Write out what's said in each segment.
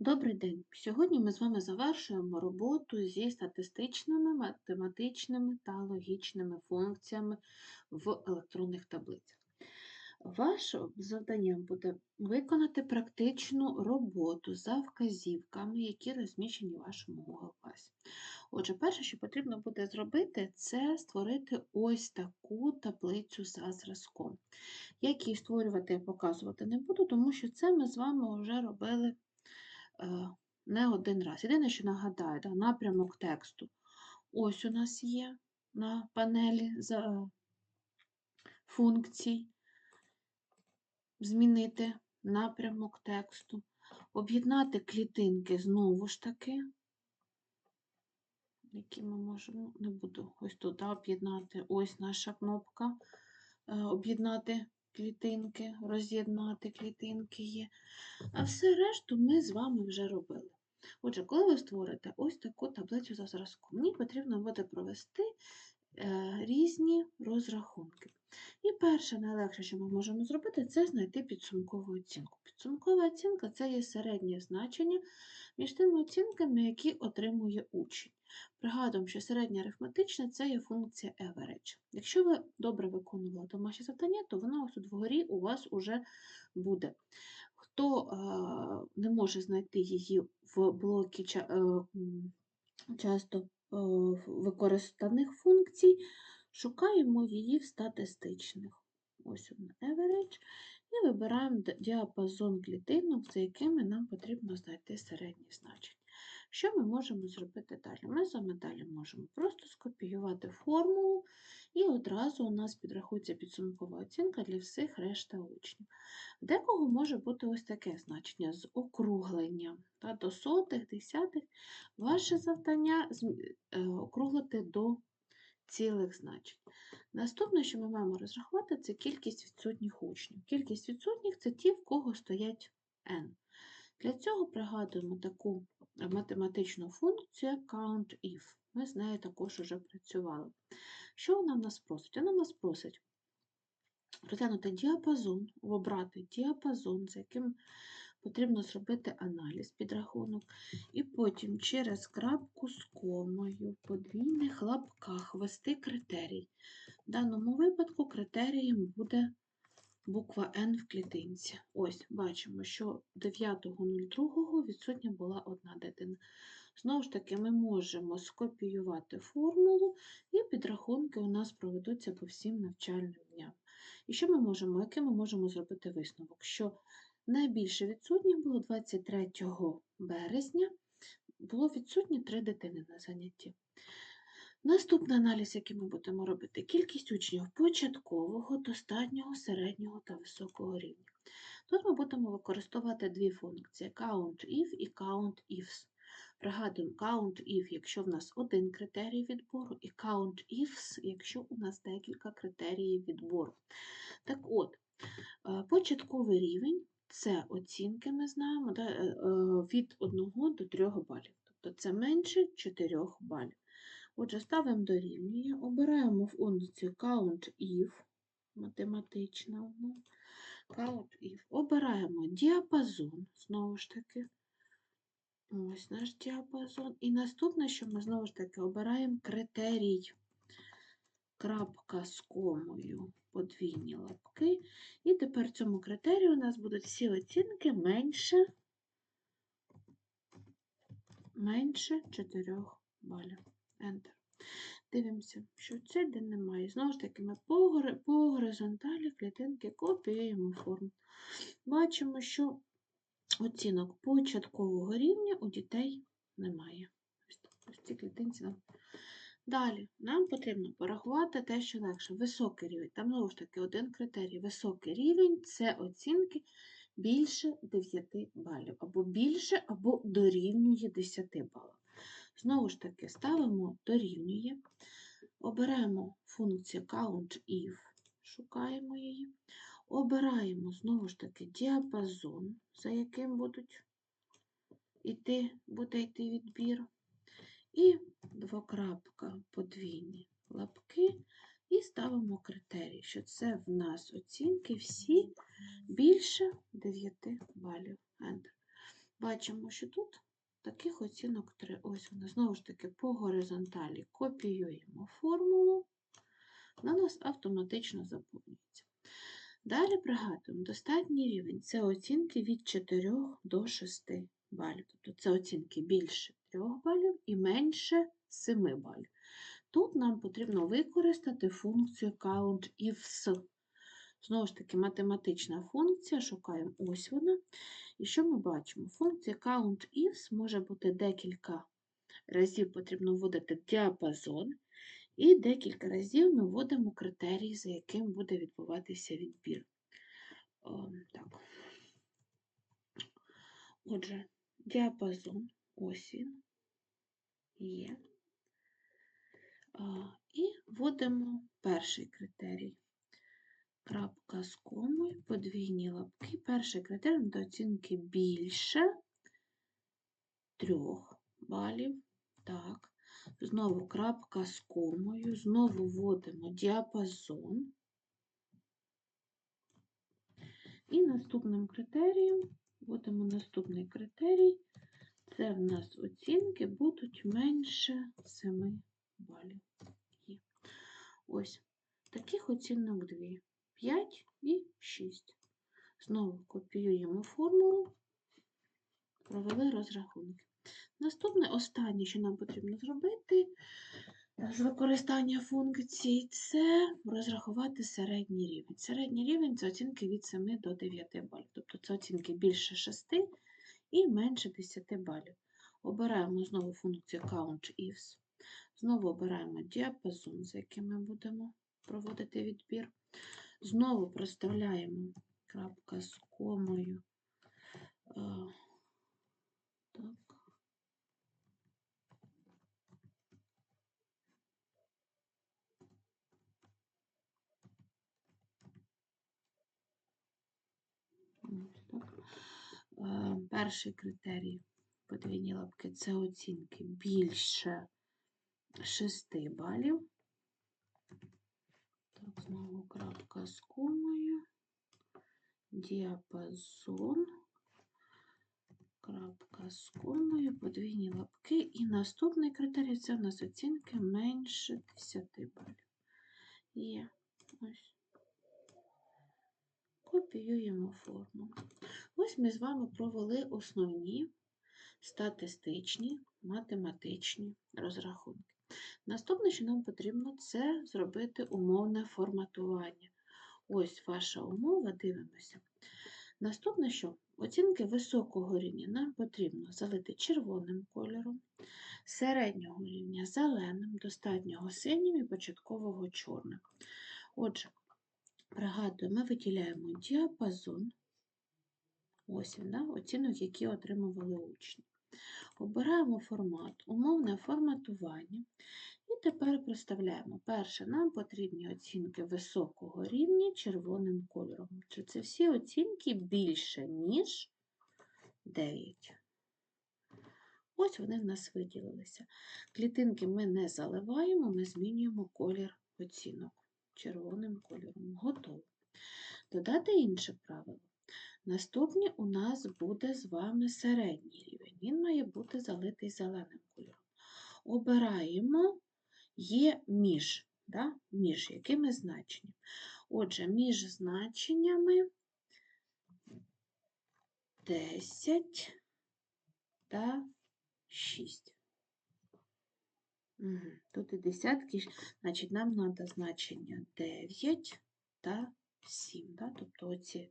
Добрий день! Сьогодні ми з вами завершуємо роботу зі статистичними, математичними та логічними функціями в електронних таблицях. Ваше завдання буде виконати практичну роботу за вказівками, які розміщені в вашому Google класі. Отже, перше, що потрібно буде зробити, це створити ось таку таблицю за зразком. Як її створювати і показувати не буду, тому що це ми з вами вже робили не один раз. Єдине, що нагадаю, да, напрямок тексту. Ось у нас є на панелі функцій. Змінити напрямок тексту, об'єднати клітинки знову ж таки, які ми можемо, не буду ось тут об'єднати, ось наша кнопка, е, об'єднати клітинки, роз'єднати клітинки є. А все решту ми з вами вже робили. Отже, коли ви створите ось таку таблицю за зразком, мені потрібно буде провести е, різні розрахунки. І перше, найлегше, що ми можемо зробити, це знайти підсумкову оцінку. Підсумкова оцінка це є середнє значення між тими оцінками, які отримує учень. Пригадуємо, що середнє арифметичне це є функція average. Якщо ви добре виконували домашнє завдання, то вона ось тут вгорі у вас уже буде. Хто не може знайти її в блокі е, часто е, використаних функцій, шукаємо її в статистичних. Ось вона average, і вибираємо діапазон клітинок, за якими нам потрібно знайти середнє значення. Що ми можемо зробити далі? Ми з вами далі можемо просто скопіювати формулу, і одразу у нас підрахується підсумкова оцінка для всіх решта учнів. Декого може бути ось таке значення з округленням та до сотих, десятих. Ваше завдання е, округлити до цілих значень. Наступне, що ми маємо розрахувати, це кількість відсутніх учнів. Кількість відсутніх це ті, в кого стоять n. Для цього пригадуємо таку математичну функцію COUNTIF. Ми з нею також вже працювали. Що вона в нас просить? Вона нас просить розглянути діапазон, обрати діапазон, за яким потрібно зробити аналіз, підрахунок, і потім через крапку з комою в подвійних лапках ввести критерій. В даному випадку критерієм буде буква N в клітинці. Ось, бачимо, що 9.02 відсутня була одна дитина. Знову ж таки, ми можемо скопіювати формулу, і підрахунки у нас проведуться по всім навчальним дням. І що ми можемо, який ми можемо зробити висновок? Що найбільше відсутніх було 23 березня, було відсутні три дитини на занятті. Наступний аналіз, який ми будемо робити, кількість учнів початкового, достатнього, середнього та високого рівня. Тут ми будемо використовувати дві функції COUNTIF і COUNTIFs. Пригадуємо, COUNTIF, якщо в нас один критерій відбору, і COUNTIFs, якщо у нас декілька критеріїв відбору. Так от, е, початковий рівень це оцінки, ми знаємо, е, е, від 1 до 3 балів. Тобто це менше 4 балів. Отже, ставимо дорівнює, обираємо функцію COUNTIF, математична, COUNTIF, обираємо діапазон, знову ж таки, ось наш діапазон. І наступне, що ми знову ж таки обираємо критерій, крапка з комою, подвійні лапки. І тепер в цьому критерію у нас будуть всі оцінки менше, менше 4 балів. Enter. Дивимося, що це де немає. Знову ж таки, ми по, горизонталі клітинки копіюємо форму. Бачимо, що оцінок початкового рівня у дітей немає. Ось ці клітинці нам. Далі, нам потрібно порахувати те, що легше. Високий рівень. Там, знову ж таки, один критерій. Високий рівень це оцінки більше 9 балів. Або більше, або дорівнює 10 балів. Знову ж таки, ставимо дорівнює, оберемо функцію COUNTIF, шукаємо її, обираємо знову ж таки діапазон, за яким будуть йти, буде йти відбір, і двокрапка подвійні лапки, і ставимо критерій, що це в нас оцінки всі більше 9 балів. Enter. бачимо, що тут таких оцінок 3. Ось вона, знову ж таки, по горизонталі копіюємо формулу, у нас автоматично заповнюється. Далі пригадуємо, достатній рівень це оцінки від 4 до 6 балів. Тобто це оцінки більше 3 балів і менше 7 балів. Тут нам потрібно використати функцію COUNTIFS. Знову ж таки, математична функція, шукаємо ось вона. І що ми бачимо? Функція COUNTIFS може бути декілька разів потрібно вводити діапазон, і декілька разів ми вводимо критерії, за яким буде відбуватися відбір. О, так. Отже, діапазон, ось він є. І вводимо перший критерій. Крапка з комою, подвійні лапки. Перший критерій до оцінки більше 3 балів. Так. Знову крапка з комою, знову вводимо діапазон. І наступним критерієм вводимо наступний критерій. Це в нас оцінки будуть менше 7 балів. Ось таких оцінок дві. 5 і 6. Знову копіюємо формулу, провели розрахунки. Наступне, останнє, що нам потрібно зробити з використання функцій, це розрахувати середній рівень. Середній рівень це оцінки від 7 до 9 балів. Тобто це оцінки більше 6 і менше 10 балів. Обираємо знову функцію COUNTIFS. Знову обираємо діапазон, за яким ми будемо проводити відбір. Знову проставляємо крапка з комою. Так. Так. Перший критерій подвійні лапки це оцінки більше 6 балів. Знову крапка з комою, діапазон, крапка з комою, подвійні лапки. І наступний критерій це у нас оцінки менше 10 балів. Є ось. Копіюємо форму. Ось ми з вами провели основні статистичні, математичні розрахунки. Наступне, що нам потрібно, це зробити умовне форматування. Ось ваша умова, дивимося. Наступне, що оцінки високого рівня нам потрібно залити червоним кольором, середнього рівня зеленим, достатнього синім і початкового чорним. Отже, пригадую, ми виділяємо діапазон, ось він, да, оцінок, які отримували учні. Обираємо формат, умовне форматування. І тепер проставляємо. Перше, нам потрібні оцінки високого рівня червоним кольором. Чи це всі оцінки більше, ніж 9. Ось вони в нас виділилися. Клітинки ми не заливаємо, ми змінюємо колір оцінок червоним кольором. Готово. Додати інше правило. Наступні у нас буде з вами середній рівень. Він має бути залитий зеленим кольором. Обираємо є між, да? між якими значеннями. Отже, між значеннями 10 та 6. Угу. Тут і десятки, значить, нам треба значення 9 та 7. Да? Тобто оці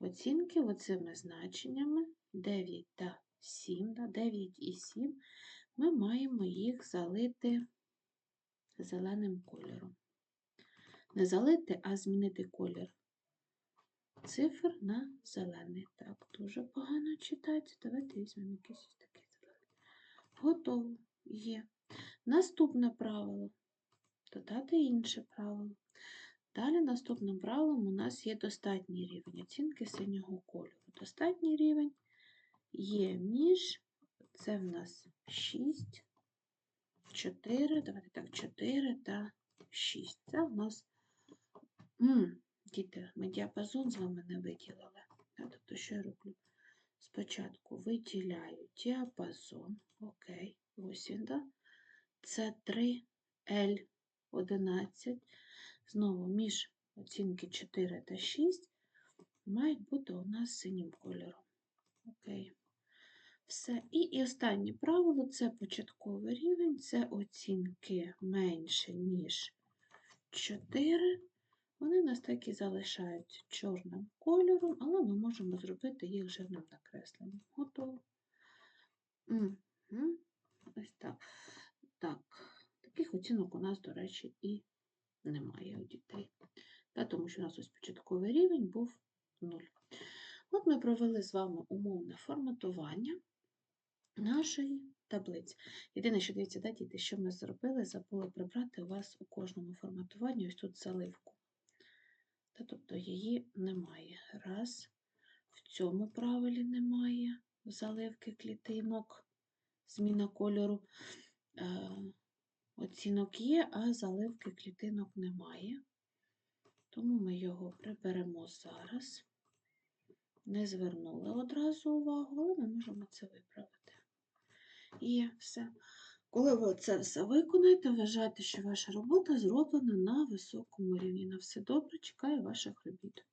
оцінки оцими значеннями 9 та 7, 9 і 7, ми маємо їх залити зеленим кольором. Не залити, а змінити колір цифр на зелений. Так, дуже погано читається. Давайте візьмемо якийсь такий зелений. Готово. Є. Наступне правило. Додати інше правило. Далі наступним правилом у нас є достатній рівень оцінки синього кольору. Достатній рівень є між, це в нас 6, 4, давайте так, 4 та 6. Це в нас, М, діти, ми діапазон з вами не виділили. Тобто, що я роблю? спочатку виділяю діапазон. Окей, ось він, да? Це 3 L 11. Знову між оцінки 4 та 6 мають бути у нас синім кольором. Окей. Все. І, і останнє правило це початковий рівень, це оцінки менше, ніж 4. Вони нас так і залишають чорним кольором, але ми можемо зробити їх жирним накресленням. Готово. Мгм. Ось так. Так, таких оцінок у нас, до речі, і немає у дітей. Та, тому що у нас ось початковий рівень був 0. От ми провели з вами умовне форматування нашої таблиці. Єдине, що дивіться, да, діти, що ми зробили, забули прибрати у вас у кожному форматуванні ось тут заливку. Та, тобто її немає. Раз, в цьому правилі немає заливки клітинок, зміна кольору. Оцінок є, а заливки клітинок немає. Тому ми його приберемо зараз. Не звернули одразу увагу, але ми можемо це виправити. І все. Коли ви це все виконаєте, вважайте, що ваша робота зроблена на високому рівні. На все добре, чекаю ваших робіт.